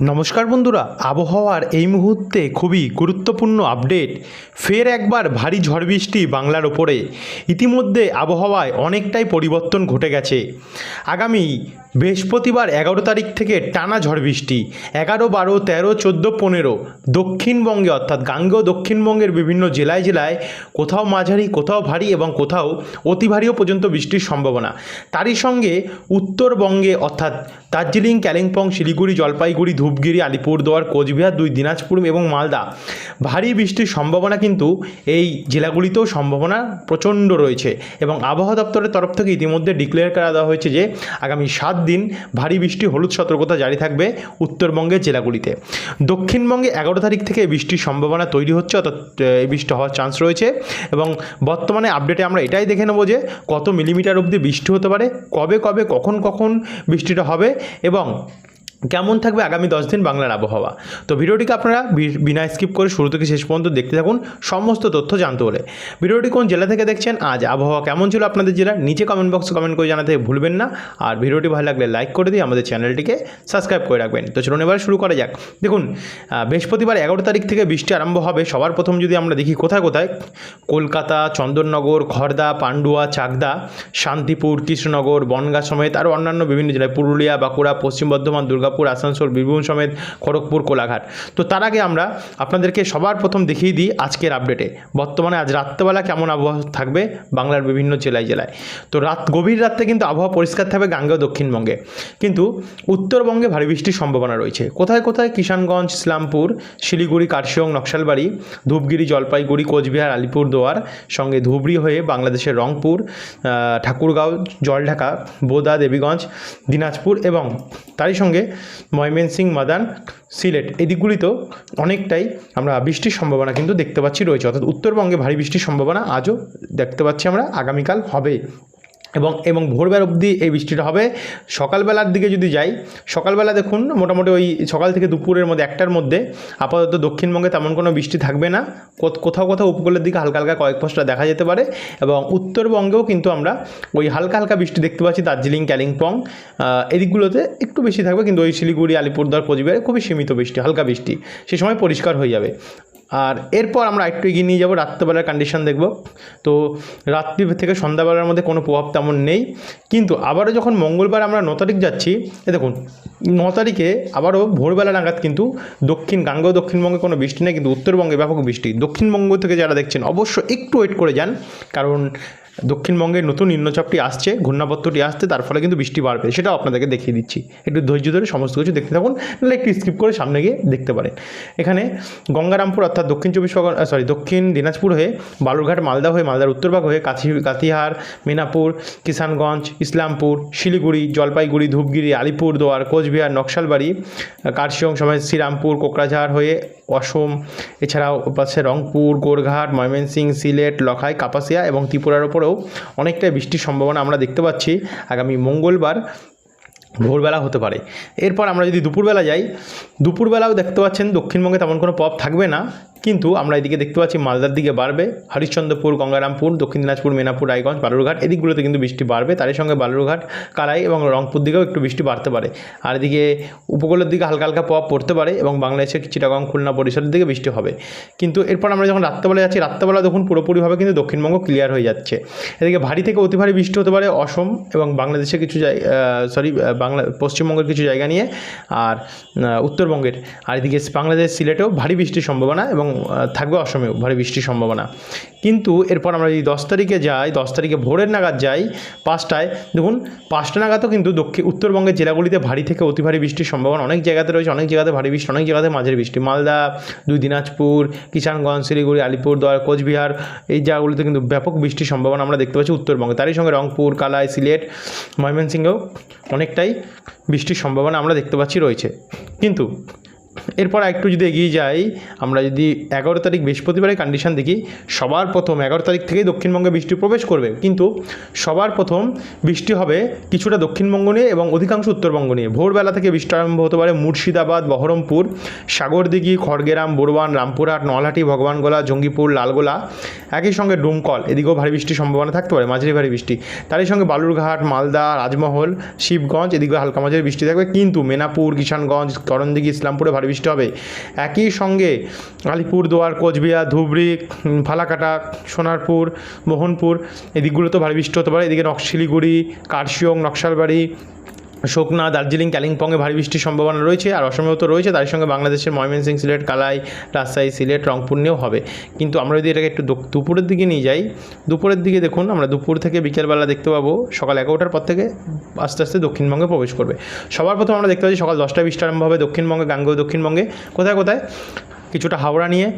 নমস্কার বন্ধুরা, আবহাওয়ার এই মুহূর্তে খুবই গুরুত্বপূর্ণ আপডেট। ফের একবার ভারী ঝড় বৃষ্টি বাংলার ওপরে। ইতিমধ্যে আবহাওয়ায় অনেকটাই পরিবর্তন ঘটে গেছে। আগামী বৃহস্পতিবার এগারো তারিখ থেকে টানা ঝড় বৃষ্টি, এগারো, বারো, তেরো, চোদ্দ, পনেরো। দক্ষিণবঙ্গে অর্থাৎ গাঙ্গেয় দক্ষিণবঙ্গের বিভিন্ন জেলায় জেলায় কোথাও মাঝারি, কোথাও ভারী এবং কোথাও অতি ভারীও পর্যন্ত বৃষ্টির সম্ভাবনা। তারই সঙ্গে উত্তরবঙ্গে অর্থাৎ দার্জিলিং, কালিম্পং, শিলিগুড়ি, জলপাইগুড়ি ধূপগিরি, আলিপুরদুয়ার, কোচবিহার, দুই দিনাজপুর এবং মালদা। ভারী বৃষ্টির সম্ভাবনা কিন্তু এই জেলাগুলিতেও সম্ভাবনা প্রচণ্ড রয়েছে এবং আবহাওয়া দপ্তরের তরফ থেকে ইতিমধ্যে ডিক্লেয়ার করা দেওয়া হয়েছে যে, আগামী সাত দিন ভারী বৃষ্টি, হলুদ সতর্কতা জারি থাকবে উত্তরবঙ্গের জেলাগুলিতে। দক্ষিণবঙ্গে এগারো তারিখ থেকে বৃষ্টির সম্ভাবনা তৈরি হচ্ছে, অর্থাৎ এই বৃষ্টি হওয়ার চান্স রয়েছে এবং বর্তমানে আপডেটে আমরা এটাই দেখে নেব যে, কত মিলিমিটার অবধি বৃষ্টি হতে পারে, কবে কবে, কখন কখন বৃষ্টিটা হবে এবং কেমন থাকবে আগামী দশ দিন বাংলার আবহাওয়া? তো ভিডিওটিকে আপনারা বিনা স্কিপ করে শুরু থেকে শেষ পর্যন্ত দেখতে থাকুন, সমস্ত তথ্য জানতে হলে। ভিডিওটি কোন জেলা থেকে দেখছেন, আজ আবহাওয়া কেমন ছিল আপনাদের জেলার, নিচে কমেন্ট বক্সে কমেন্ট করে জানাতে ভুলবেন না। আর ভিডিওটি ভালো লাগলে লাইক করে দিয়ে আমাদের চ্যানেলটিকে সাবস্ক্রাইব করে রাখবেন। তো চলুন এবার শুরু করা যাক। দেখুন বৃহস্পতিবার এগারো তারিখ থেকে বৃষ্টি আরম্ভ হবে। সবার প্রথম যদি আমরা দেখি কোথায় কোথায়, কলকাতা, চন্দননগর খড়দা পান্ডুয়া, চাকদা, শান্তিপুর, কৃষ্ণনগর, বনগাঁ সমেত আরও অন্যান্য বিভিন্ন জেলায়, পুরুলিয়া, বাঁকুড়া, পশ্চিম বর্ধমান দুর্গাপুর আসানসোল, বীরভূম সমেত খড়গপুর, কোলাঘাট। তো তার আগে আমরা আপনাদেরকে সবার প্রথম দেখিয়ে দিই আজকের আপডেটে বর্তমানে আজ রাত্রেবেলা কেমন আবহাওয়া থাকবে বাংলার বিভিন্ন জেলায় জেলায়। তো রাত, গভীর রাত্রে কিন্তু আবহাওয়া পরিষ্কার থাকবে গাঙ্গেয় দক্ষিণবঙ্গে। কিন্তু উত্তরবঙ্গে ভারী বৃষ্টির সম্ভাবনা রয়েছে। কোথায় কোথায়? কিষানগঞ্জ, ইসলামপুর, শিলিগুড়ি, কার্শিয়ং, নকশালবাড়ি, ধূপগিরি, জলপাইগুড়ি, কোচবিহার, আলিপুরদুয়ার, সঙ্গে ধুবড়ি হয়ে বাংলাদেশের রংপুর ঠাকুরগাঁও, জলঢাকা, বোদা, দেবীগঞ্জ, দিনাজপুর এবং তারই সঙ্গে ময়মনসিং মাদান, সিলেট। এই দিকগুলিতেও অনেকটাই আমরা বৃষ্টির সম্ভাবনা কিন্তু দেখতে পাচ্ছি, রয়েছে। অর্থাৎ উত্তরবঙ্গে ভারী বৃষ্টির সম্ভাবনা আজও দেখতে পাচ্ছি আমরা, আগামীকাল হবে। এবং এবং ভোরবেলা অবধি এই বৃষ্টিটা হবে। সকালবেলার দিকে যদি যাই, সকালবেলা দেখুন মোটামুটি ওই সকাল থেকে দুপুরের মধ্যে, একটার মধ্যে আপাতত দক্ষিণবঙ্গে তেমন কোনো বৃষ্টি থাকবে না। কোথ- কোথাও কোথাও উপকূলের দিকে হালকা হালকা কয়েক ফোঁটা দেখা যেতে পারে এবং উত্তরবঙ্গেও কিন্তু আমরা ওই হালকা হালকা বৃষ্টি দেখতে পাচ্ছি, দার্জিলিং, কালিম্পং এদিকগুলোতে একটু বেশি থাকবে, কিন্তু ওই শিলিগুড়ি, আলিপুরদুয়ার, কোচবিহারে খুবই সীমিত বৃষ্টি, হালকা বৃষ্টি। সে সময় পরিষ্কার হয়ে যাবে। আর এরপর আমরা একটু এগিয়ে নিয়ে যাব, রাত্রেবেলার কন্ডিশন দেখব। তো রাত্রি থেকে সন্ধ্যাবেলার মধ্যে কোনো প্রভাব তেমন নেই। কিন্তু আবারও যখন মঙ্গলবার আমরা ন তারিখ যাচ্ছি, এ দেখুন, ন তারিখে আবারও ভোরবেলা নাগাদ কিন্তু দক্ষিণ গাঙ্গেয় দক্ষিণবঙ্গে কোনো বৃষ্টি নেই, কিন্তু উত্তরবঙ্গে ব্যাপক বৃষ্টি। দক্ষিণবঙ্গ থেকে যারা দেখছেন, অবশ্য একটু ওয়েট করে যান। কারণ দক্ষিণবঙ্গের নতুন নিম্নচাপটি আসছে, ঘূর্ণাবর্তটি আসছে, তার ফলে কিন্তু বৃষ্টি বাড়বে, সেটাও আপনাদেরকে দেখিয়ে দিচ্ছি। একটু ধৈর্য ধরে সমস্ত কিছু দেখতে থাকুন, নাহলে একটু স্কিপ করে সামনে গিয়ে দেখতে পারেন। এখানে গঙ্গারামপুর অর্থাৎ দক্ষিণ চব্বিশ পরগনা সরি দক্ষিণ দিনাজপুর হয়ে বালুরঘাট, মালদা হয়ে মালদার উত্তরভাগ হয়ে কাছি কাতিহার মিনাপুর, কিষানগঞ্জ, ইসলামপুর, শিলিগুড়ি, জলপাইগুড়ি, ধূপগিরি আলিপুরদুয়ার কোচবিহার, নকশালবাড়ি কার্শিয়ং সমেত শ্রীরামপুর, কোকরাঝাড় হয়ে অসম, এছাড়াও পাশে রংপুর, গোরঘাট ময়মনসিং সিলেট, লখাই, কাপাসিয়া এবং ত্রিপুরার ওপরেও অনেকটাই বৃষ্টির সম্ভাবনা আমরা দেখতে পাচ্ছি আগামী মঙ্গলবার ভোরবেলা হতে পারে। এরপর আমরা যদি দুপুরবেলা যাই, দুপুরবেলাও দেখতে পাচ্ছেন দক্ষিণবঙ্গে তেমন কোনো পপ থাকবে না। কিন্তু আমরা এদিকে দেখতে পাচ্ছি মালদার দিকে বাড়বে। হরিশ্চন্দ্রপুর, গঙ্গারামপুর, দক্ষিণ দিনাজপুর, মেনাপুর, রায়গঞ্জ, বালুরঘাট এদিকগুলোতে কিন্তু বৃষ্টি বাড়বে। তারই সঙ্গে বালুরঘাট, কালাই এবং রংপুর দিকেও একটু বৃষ্টি বাড়তে পারে। আর এদিকে উপকূলের দিকে হালকা হালকা পপ পড়তে পারে এবং বাংলাদেশের চিটাগং, খুলনা বরিশালের দিকে বৃষ্টি হবে। কিন্তু এরপর আমরা যখন রাত্রেবেলা যাচ্ছি, রাত্রেবেলা দেখুন পুরোপুরিভাবে কিন্তু দক্ষিণবঙ্গ ক্লিয়ার হয়ে যাচ্ছে। এদিকে ভারী থেকে অতি ভারী বৃষ্টি হতে পারে অসম এবং বাংলাদেশের কিছু সরি বাংলা, পশ্চিমবঙ্গের কিছু জায়গা নিয়ে আর উত্তরবঙ্গের। আর এদিকে বাংলাদেশ সিলেটেও ভারী বৃষ্টির সম্ভাবনা এবং থাকবে অসমেও ভারী বৃষ্টির সম্ভাবনা। কিন্তু এরপর আমরা যদি দশ তারিখে যাই, দশ তারিখে ভোরের নাগাদ যাই, পাঁচটায়, দেখুন, পাঁচটা নাগাদও কিন্তু দক্ষিণ, উত্তরবঙ্গের জেলাগুলিতে ভারী থেকে অতি ভারী বৃষ্টির সম্ভাবনা অনেক জায়গাতে রয়েছে, অনেক জায়গাতে ভারী বৃষ্টি, অনেক জায়গাতে মাঝারি বৃষ্টি। মালদা, দুই দিনাজপুর, কিষানগঞ্জ, শিলিগুড়ি আলিপুরদুয়ার কোচবিহার, এই জায়গাগুলিতে কিন্তু ব্যাপক বৃষ্টির সম্ভাবনা আমরা দেখতে পাচ্ছি উত্তরবঙ্গে। তারই সঙ্গে রংপুর, কালাই, সিলেট, ময়মনসিংহেও অনেকটাই বৃষ্টির সম্ভাবনা আমরা দেখতে পাচ্ছি রয়েছে। কিন্তু এরপর একটু যদি এগিয়ে যাই, আমরা যদি এগারো তারিখ বৃহস্পতিবারের কন্ডিশন দেখি, সবার প্রথম এগারো তারিখ থেকেই দক্ষিণবঙ্গে বৃষ্টি প্রবেশ করবে। কিন্তু সবার প্রথম বৃষ্টি হবে কিছুটা দক্ষিণবঙ্গ নিয়ে এবং অধিকাংশ উত্তরবঙ্গ নিয়ে। ভোরবেলা থেকে বৃষ্টি আরম্ভ হতে পারে মুর্শিদাবাদ, বহরমপুর, সাগরদিঘি, খড়গেরাম, বড়ুয়ান, রামপুরহাট, নলহাটি, ভগবানগোলা, জঙ্গিপুর, লালগোলা, একই সঙ্গে ডুমকল। এদিকেও ভারী বৃষ্টির সম্ভাবনা থাকতে পারে, মাঝারি ভারী বৃষ্টি। তারই সঙ্গে বালুরঘাট, মালদা, রাজমহল, শিবগঞ্জ এদিকে হালকা মাঝারি বৃষ্টি থাকবে। কিন্তু মেনাপুর, কিষানগঞ্জ, করণদিঘি, ইসলামপুরে ভারী বৃষ্টি হবে। একই সঙ্গে আলিপুরদুয়ার, কোচবিহার, ধুবড়ি, ফালাকাটা, সোনারপুর, মোহনপুর এদিকগুলোতেও ভারী বৃষ্টি হতে পারে। এদিকে নকশিলিগুড়ি, কার্শিয়ং, নকশালবাড়ি শুকনা, দার্জিলিং, কালিম্পংয়ে ভারী বৃষ্টির সম্ভাবনা রয়েছে আর অসমেও তো রয়েছে। তার সঙ্গে বাংলাদেশের ময়মনসিং সিলেট, কালাই, রাজশাহী সিলেট, রংপুর নিয়েও হবে। কিন্তু আমরা যদি এটাকে একটু দুপুরের দিকে নিয়ে যাই, দুপুরের দিকে দেখুন, আমরা দুপুর থেকে বিকেলবেলা দেখতে পাবো সকাল এগারোটার পর থেকে আস্তে আস্তে দক্ষিণবঙ্গে প্রবেশ করবে। সবার প্রথম আমরা দেখতে পাচ্ছি সকাল দশটায় বৃষ্টি আরম্ভ হবে দক্ষিণবঙ্গে, গাঙ্গেয় দক্ষিণবঙ্গে। কোথায় কোথায়? কিছুটা হাওড়া নিয়ে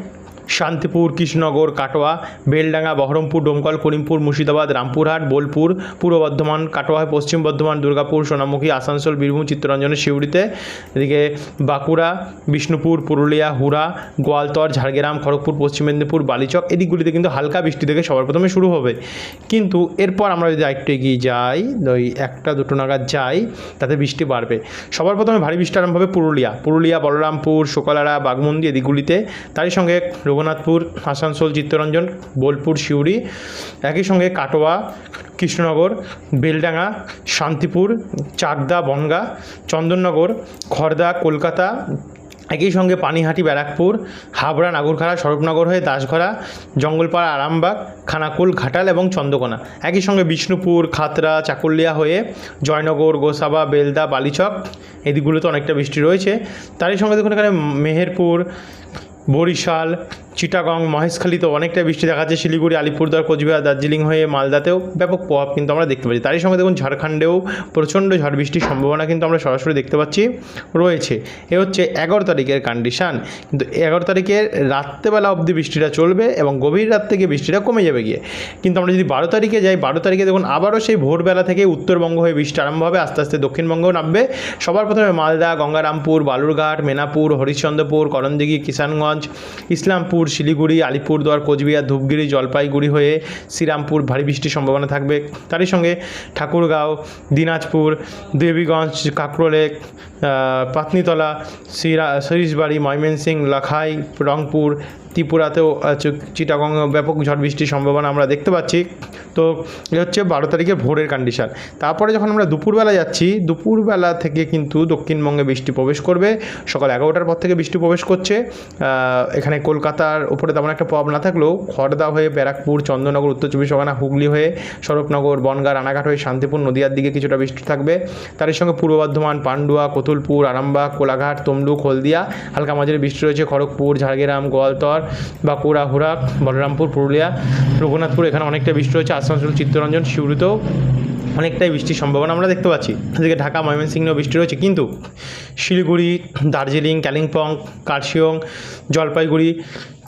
শান্তিপুর, কৃষ্ণনগর, কাটোয়া, বেলডাঙ্গা, বহরমপুর, ডোমকল, করিমপুর, মুর্শিদাবাদ, রামপুরহাট, বোলপুর, পূর্ব বর্ধমান, কাটোয়া, পশ্চিম বর্ধমান, দুর্গাপুর, সোনামুখী, আসানসোল, বীরভূম চিত্তরঞ্জনের শিউড়িতে। এদিকে বাঁকুড়া, বিষ্ণুপুর, পুরুলিয়া, হুড়া, গোয়ালতর, ঝাড়গ্রাম, খড়গপুর, পশ্চিম মেদিনীপুর, বালিচক এদিকগুলিতে কিন্তু হালকা বৃষ্টি থেকে সবার প্রথমে শুরু হবে। কিন্তু এরপর আমরা যদি আরেকটু এগিয়ে যাই, ওই একটা, দুটো নাগাদ যাই, তাতে বৃষ্টি বাড়বে। সবার প্রথমে ভারী বৃষ্টি আরম্ভ হবে পুরুলিয়া। পুরুলিয়া, বলরামপুর, শোকলারা বাগমন্দি এদিকগুলিতে। তারই সঙ্গে রঘুনাথপুর আসানসোল, চিত্তরঞ্জন, বোলপুর, সিউড়ি। একই সঙ্গে কাটোয়া, কৃষ্ণনগর, বেলডাঙ্গা, শান্তিপুর, চাকদা, বনগা, চন্দননগর খড়দা কলকাতা। একই সঙ্গে পানিহাটি, ব্যারাকপুর, হাবড়া নাগরখাড়া স্বরূপনগর হয়ে দাসঘরা, জঙ্গলপাড়া, আরামবাগ, খানাকুল, ঘাটাল এবং চন্দ্রকোনা। একই সঙ্গে বিষ্ণুপুর, খাতরা, চাকুলিয়া হয়ে জয়নগর, গোসাবা, বেলদা, বালিচক, এদিকগুলোতে অনেকটা বৃষ্টি রয়েছে। তারই সঙ্গে দেখুন এখানে মেহেরপুর, বরিশাল চিটাগং মহেশখালীতে অনেকটা বৃষ্টি দেখা যাচ্ছে। শিলিগুড়ি, আলিপুরদুয়ার, কোচবিহার, দার্জিলিং হয়ে মালদাতেও ব্যাপক প্রভাব কিন্তু আমরা দেখতে পাচ্ছি। তারই সঙ্গে দেখুন ঝাড়খণ্ডেও প্রচণ্ড ঝড় বৃষ্টির সম্ভাবনা কিন্তু আমরা সরাসরি দেখতে পাচ্ছি, রয়েছে। এ হচ্ছে এগারো তারিখের কন্ডিশান কিন্তু এগারো তারিখের রাত্রেবেলা অবধি বৃষ্টিটা চলবে এবং গভীর রাত থেকে বৃষ্টিটা কমে যাবে গিয়ে। কিন্তু আমরা যদি বারো তারিখে যাই, বারো তারিখে দেখুন আবারও সেই ভোরবেলা থেকে উত্তরবঙ্গ হয়ে বৃষ্টি আরম্ভ হবে, আস্তে আস্তে দক্ষিণবঙ্গেও নামবে। সবার প্রথমে মালদা, গঙ্গারামপুর, বালুরঘাট, মেনাপুর, হরিশ্চন্দ্রপুর, করণদিঘি, কিষানগঞ্জ, ইসলামপুর শিলিগুড়ি, আলিপুরদুয়ার, কোচবিহার, ধূপগিরি, জলপাইগুড়ি হয়ে শ্রীরামপুর ভারী বৃষ্টির সম্ভাবনা থাকবে। তারই সঙ্গে ঠাকুরগাঁও, দিনাজপুর, দেবীগঞ্জ কাকরোলেক পাতনিতলা সিরা সরিষবাড়ি ময়মনসিং, লাখাই, রংপুর, ত্রিপুরাতেও চিটাগং ব্যাপক ঝড় বৃষ্টির সম্ভাবনা আমরা দেখতে পাচ্ছি। তো এ হচ্ছে বারো তারিখের ভোরের কন্ডিশন তারপরে যখন আমরা দুপুরবেলা যাচ্ছি, দুপুরবেলা থেকে কিন্তু দক্ষিণবঙ্গে বৃষ্টি প্রবেশ করবে। সকাল এগারোটার পর থেকে বৃষ্টি প্রবেশ করছে। এখানে কলকাতার ওপরে তেমন একটা প্রভাব না থাকলেও খড়দা হয়ে ব্যারাকপুর চন্দ্রনগর উত্তর চব্বিশ পরগনা, হুগলি হয়ে স্বরূপনগর, বনগা, রানাঘাট হয়ে শান্তিপুর, নদিয়ার দিকে কিছুটা বৃষ্টি থাকবে। তার সঙ্গে পূর্ব বর্ধমান, পান্ডুয়া কতুলপুর আরামবাগ, কোলাঘাট, তমলুক, হলদিয়া, হালকা মাঝারি বৃষ্টি রয়েছে, খড়গপুর, ঝাড়গ্রাম, গোয়ালতর, বাঁকুড়া হুরাক বলরামপুর, পুরুলিয়া, রঘুনাথপুর, এখানে অনেকটা বৃষ্টি রয়েছে, আসানসোল, চিত্তরঞ্জন, শিউরিতেও অনেকটাই বৃষ্টির সম্ভাবনা আমরা দেখতে পাচ্ছি। এদিকে ঢাকা, ময়মনসিংহেও বৃষ্টি রয়েছে, কিন্তু শিলিগুড়ি, দার্জিলিং, কালিম্পং, কার্শিয়ং, জলপাইগুড়ি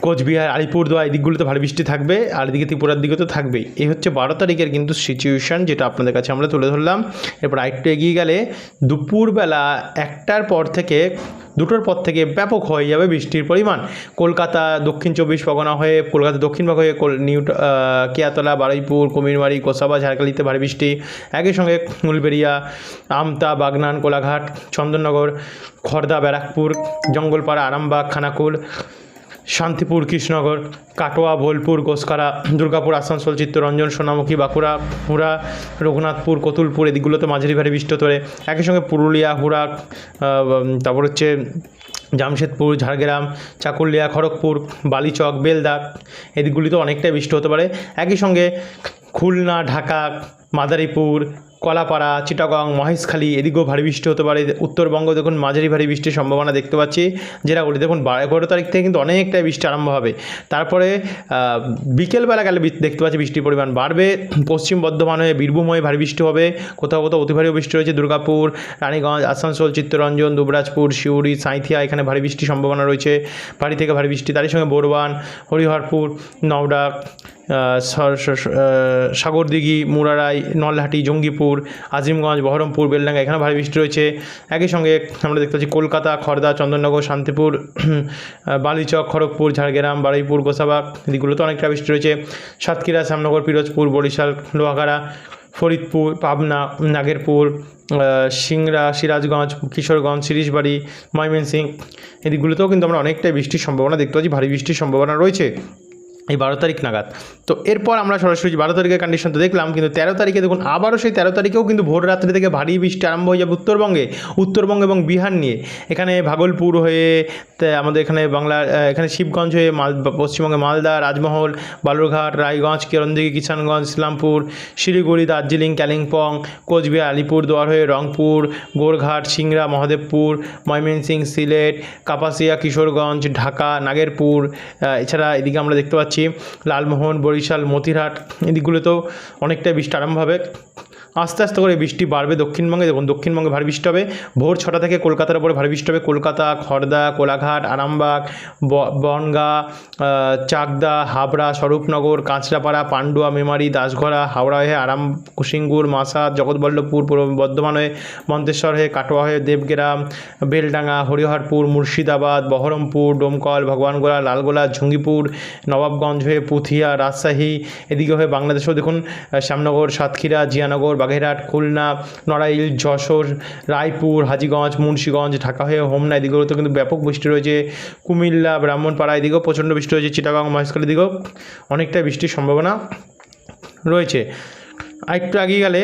কোচবিহার, আলিপুরদুয়ার, এই দিকগুলোতে ভারী বৃষ্টি থাকবে আর এদিকে ত্রিপুরার দিকে তো থাকবেই। এই হচ্ছে বারো তারিখের কিন্তু সিচুয়েশান যেটা আপনাদের কাছে আমরা তুলে ধরলাম। এরপর আরেকটু এগিয়ে গেলে দুপুরবেলা একটার পর থেকে দুটোর পর থেকে ব্যাপক হয়ে যাবে বৃষ্টির পরিমাণ। কলকাতা দক্ষিণ চব্বিশ পরগনা হয়ে, কলকাতা দক্ষিণবঙ্গ হয়ে কল- নিউ কেয়াতলা, বারুইপুর, কুমিরমারি কোসাবা ঝাড়খালিতে ভারী বৃষ্টি। একই সঙ্গে উলবেড়িয়া আমতা, বাগনান, কোলাঘাট, চন্দননগর খড়দা ব্যারাকপুর, জঙ্গলপাড়া, আরামবাগ, খানাকুল শান্তিপুর, কৃষ্ণনগর, কাটোয়া, বোলপুর, গোসকারা, দুর্গাপুর, আসানসোল, চিত্তরঞ্জন, সোনামুখী, বাঁকুড়া, হুড়া, রঘুনাথপুর, কতুলপুর, এদিকগুলোতে মাঝারি ভারী বৃষ্টি পারে একই সঙ্গে পুরুলিয়া, হুড়া তারপর হচ্ছে জামশেদপুর, ঝাড়গ্রাম, চাকুলিয়া, খড়গপুর, বালিচক, বেলদা এদিকগুলিতে অনেকটাই বৃষ্টি হতে পারে। একই সঙ্গে খুলনা, ঢাকা, মাদারীপুর কলাপাড়া চিটাগং মহেশখালী এদিকেও ভারী বৃষ্টি হতে পারে। উত্তরবঙ্গ দেখুন মাঝারি ভারী বৃষ্টির সম্ভাবনা দেখতে পাচ্ছি। বলি দেখুন এগারো তারিখ থেকে কিন্তু অনেকটাই বৃষ্টি আরম্ভ হবে। তারপরে বিকেলবেলা গেলে দেখতে পাচ্ছি বৃষ্টির পরিমাণ বাড়বে। পশ্চিম বর্ধমান হয়ে বীরভূম হয়ে ভারী বৃষ্টি হবে। কোথাও কোথাও অতি ভারী বৃষ্টি রয়েছে। দুর্গাপুর রানীগঞ্জ আসানসোল চিত্তরঞ্জন দুবরাজপুর শিউড়ি সাঁইথিয়া এখানে ভারী বৃষ্টির সম্ভাবনা রয়েছে। ভারী থেকে ভারী বৃষ্টি। তারই সঙ্গে বোরবান হরিহরপুর নওডা সর- সর- সর- আহ, সাগরদিঘি, মুরারাই, নলহাটি, জঙ্গিপুর, আজিমগঞ্জ, বহরমপুর, বেলডাঙ্গা এখানে ভারী বৃষ্টি রয়েছে। একই সঙ্গে আমরা দেখতে পাচ্ছি কলকাতা খড়দা চন্দননগর, শান্তিপুর বালিচক, খড়গপুর, ঝাড়গ্রাম, বারুইপুর গোসাবাগ এদিকগুলোতে অনেকটা বৃষ্টি রয়েছে। সাতক্ষীরা, শ্যামনগর, পিরোজপুর, বরিশাল, লোহাগাড়া, ফরিদপুর, পাবনা, নাগেরপুর সিংড়া, সিরাজগঞ্জ, কিশোরগঞ্জ, সিরিজবাড়ি, ময়মনসিংহ এদিকগুলোতেও কিন্তু আমরা অনেকটাই বৃষ্টির সম্ভাবনা দেখতে পাচ্ছি, ভারী বৃষ্টির সম্ভাবনা রয়েছে। এই বারো তারিখ নাগাদ। তো এরপর আমরা সরাসরি বারো তারিখের কন্ডিশন তো দেখলাম, কিন্তু তেরো তারিখে দেখুন, আবারও সেই তেরো তারিখেও কিন্তু ভোর রাত্রি থেকে ভারী বৃষ্টি আরম্ভ হয়ে যাবে উত্তরবঙ্গে, উত্তরবঙ্গ এবং বিহার নিয়ে। এখানে ভাগলপুর হয়ে আমাদের এখানে বাংলার এখানে শিবগঞ্জ হয়ে মাল, পশ্চিমবঙ্গে মালদা, রাজমহল, বালুরঘাট, রায়গঞ্জ, কিরণদিঘি, কিষানগঞ্জ, ইসলামপুর, শিলিগুড়ি, দার্জিলিং কালিম্পং কোচবিহার, আলিপুরদুয়ার হয়ে রংপুর, গোরঘাট, সিংড়া, মহাদেবপুর ময়মনসিং সিলেট, কাপাসিয়া, কিশোরগঞ্জ, ঢাকা, নাগেরপুর এছাড়া এদিকে আমরা দেখতে পাচ্ছি লালমোহন বরিশাল মতিরহাট এদিকগুলোতেও অনেকটাই বৃষ্টি আরম্ভ হবে। আস্তে আস্তে করে বৃষ্টি বাড়বে দক্ষিণবঙ্গে। দেখুন, দক্ষিণবঙ্গে ভারী বৃষ্টি হবে। ভোর ছটা থেকে কলকাতার উপরে ভারী বৃষ্টি হবে। কলকাতা খড়দা কোলাঘাট, আরামবাগ বনগাঁ চাকদা, হাবড়া, স্বরূপনগর, কাঁচরাপাড়া, পান্ডুয়া, মেমারি দাসঘরা হাওড়া হয়ে আরাম, কুসিঙ্গুর মাসাদ জগৎবল্লভপুর, পূর্ব বর্ধমান হয়ে মন্তেশ্বর হয়ে কাটোয়া হয়ে দেবগ্রাম, বেলডাঙ্গা, হরিহরপুর, মুর্শিদাবাদ, বহরমপুর, ডোমকল ভগবানগোলা লালগোলা, ঝুঙ্গিপুর, নবাবগঞ্জ হয়ে পুথিয়া, রাজশাহী, এদিকে হয়ে বাংলাদেশেও দেখুন শ্যামনগর, সাতক্ষীরা, জিয়ানগর বাগেরহাট, খুলনা, নড়াইল, যশোর, রায়পুর, হাজিগঞ্জ, মুন্সীগঞ্জ, ঢাকা হয়ে হোমনা এদিকেও কিন্তু ব্যাপক বৃষ্টি রয়েছে। কুমিল্লা, ব্রাহ্মণপাড়া, এদিকেও প্রচণ্ড বৃষ্টি রয়েছে। চিটাগাং, মহেশখালী দিকেও অনেকটা বৃষ্টির সম্ভাবনা রয়েছে। আর একটু এগিয়ে গেলে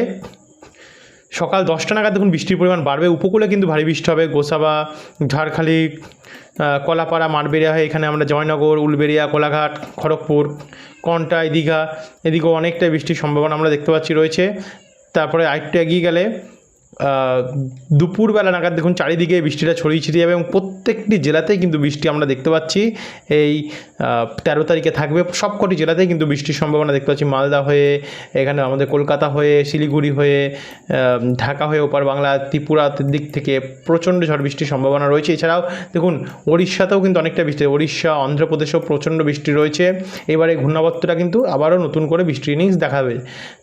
সকাল দশটা নাগাদ দেখুন বৃষ্টির পরিমাণ বাড়বে। উপকূলে কিন্তু ভারী বৃষ্টি হবে। গোসাবা, ঝাড়খালি কলাপাড়া, মাঠবেড়িয়া হয়ে এখানে আমরা জয়নগর, উলবেড়িয়া, কোলাঘাট, খড়গপুর, কন্টাই, দীঘা, এদিকেও অনেকটাই বৃষ্টির সম্ভাবনা আমরা দেখতে পাচ্ছি রয়েছে। তারপরে আরেকটু এগিয়ে গেলে দুপুরবেলা নাগাদ দেখুন চারিদিকে বৃষ্টিটা ছড়িয়ে ছিটিয়ে যাবে এবং প্রত্যেকটি জেলাতেই কিন্তু বৃষ্টি আমরা দেখতে পাচ্ছি। এই তেরো তারিখে থাকবে। সবকটি জেলাতেই কিন্তু বৃষ্টির সম্ভাবনা দেখতে পাচ্ছি। মালদা হয়ে, এখানে আমাদের কলকাতা হয়ে, শিলিগুড়ি হয়ে ঢাকা হয়ে, ওপার বাংলা, ত্রিপুরার দিক থেকে প্রচণ্ড ঝড় বৃষ্টির সম্ভাবনা রয়েছে। এছাড়াও দেখুন উড়িষ্যাতেও কিন্তু অনেকটা বৃষ্টি। উড়িষ্যা অন্ধ্রপ্রদেশেও প্রচণ্ড বৃষ্টি রয়েছে। এবারে ঘূর্ণাবর্তটা কিন্তু আবারও নতুন করে বৃষ্টির ইনিংস দেখাবে।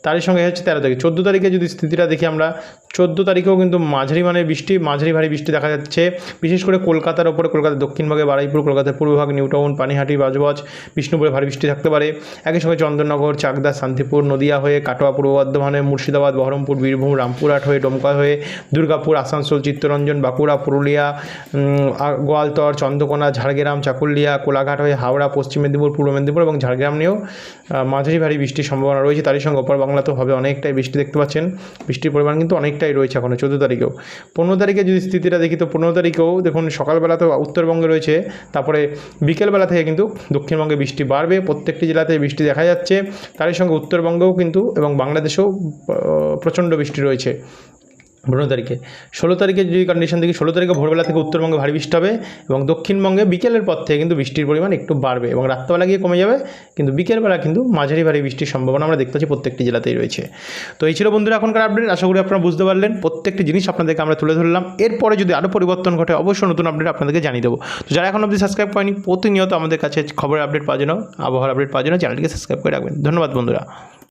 তারই সঙ্গে হচ্ছে তেরো তারিখ। চোদ্দ তারিখে যদি স্থিতিটা দেখি আমরা চোদ্দ তারিখেও কিন্তু মাঝারি মানের বৃষ্টি, মাঝারি ভারী বৃষ্টি দেখা যাচ্ছে। বিশেষ করে কলকাতার ওপরে, কলকাতার দক্ষিণভাগে, বারাইপুর, কলকাতার পূর্বভাগ নিউটাউন, পানিহাটি বাজবাজ বিষ্ণুপুরে ভারী বৃষ্টি থাকতে পারে। একই সঙ্গে চন্দননগর, চাকদা, শান্তিপুর, নদিয়া হয়ে, কাটোয়া, পূর্ব বর্ধমানে মুর্শিদাবাদ, বহরমপুর, বীরভূম, রামপুরহাট হয়ে, ডোমকা হয়ে, দুর্গাপুর, আসানসোল, চিত্তরঞ্জন, বাঁকুড়া, পুরুলিয়া গোয়ালতর, চন্দ্রকোনা, ঝাড়গ্রাম, চাকুলিয়া, কোলাঘাট হয়ে, হাওড়া, পশ্চিম মেদিনীপুর, পূর্ব মেদিনীপুর এবং ঝাড়গ্রাম নিয়েও মাঝারি ভারী বৃষ্টির সম্ভাবনা রয়েছে। তারই সঙ্গে ওপর বাংলাতেও হবে অনেকটাই বৃষ্টি দেখতে পাচ্ছেন। বৃষ্টির পরিমাণ কিন্তু অনেকটাই রয়েছে এখনও চোদ্দ তারিখেও। পনেরো তারিখে যদি স্থিতিটা দেখি, তো পনেরো তারিখেও দেখুন সকালবেলা তো উত্তরবঙ্গে রয়েছে, তারপরে বিকেলবেলা থেকে কিন্তু দক্ষিণবঙ্গে বৃষ্টি বাড়বে, প্রত্যেকটি জেলাতে বৃষ্টি দেখা যাচ্ছে। তারই সঙ্গে উত্তরবঙ্গেও কিন্তু এবং বাংলাদেশেও প্রচণ্ড বৃষ্টি রয়েছে। পনেরো তারিখে। ষোলো তারিখে যদি কন্ডিশন দেখি, ষোলো তারিখে ভোরবেলা থেকে উত্তরবঙ্গে ভারী বৃষ্টি হবে এবং দক্ষিণবঙ্গে বিকেলের পর থেকে কিন্তু বৃষ্টির পরিমাণ একটু বাড়বে এবং রাত্রেবেলা গিয়ে কমে যাবে, কিন্তু বিকেলবেলা কিন্তু মাঝারি ভারী বৃষ্টির সম্ভাবনা আমরা দেখতে পাচ্ছি প্রত্যেকটি জেলাতেই রয়েছে। তো এই ছিল বন্ধুরা এখনকার আপডেট আশা করি আপনারা বুঝতে পারলেন। প্রত্যেকটি জিনিস আপনাদেরকে আমরা তুলে ধরলাম। এরপরে যদি আরও পরিবর্তন ঘটে, অবশ্যই নতুন আপডেট আপনাদেরকে জানিয়ে দেবো। তো যারা এখন অবধি সাবস্ক্রাইব করেনি, প্রতিনিয়ত আমাদের কাছে খবরের আপডেট পাওয়ার জন্য, আবহাওয়ার আপডেট পাওয়ার জন্য চ্যানেলটিকে সাবস্ক্রাইব করে রাখবেন। ধন্যবাদ বন্ধুরা।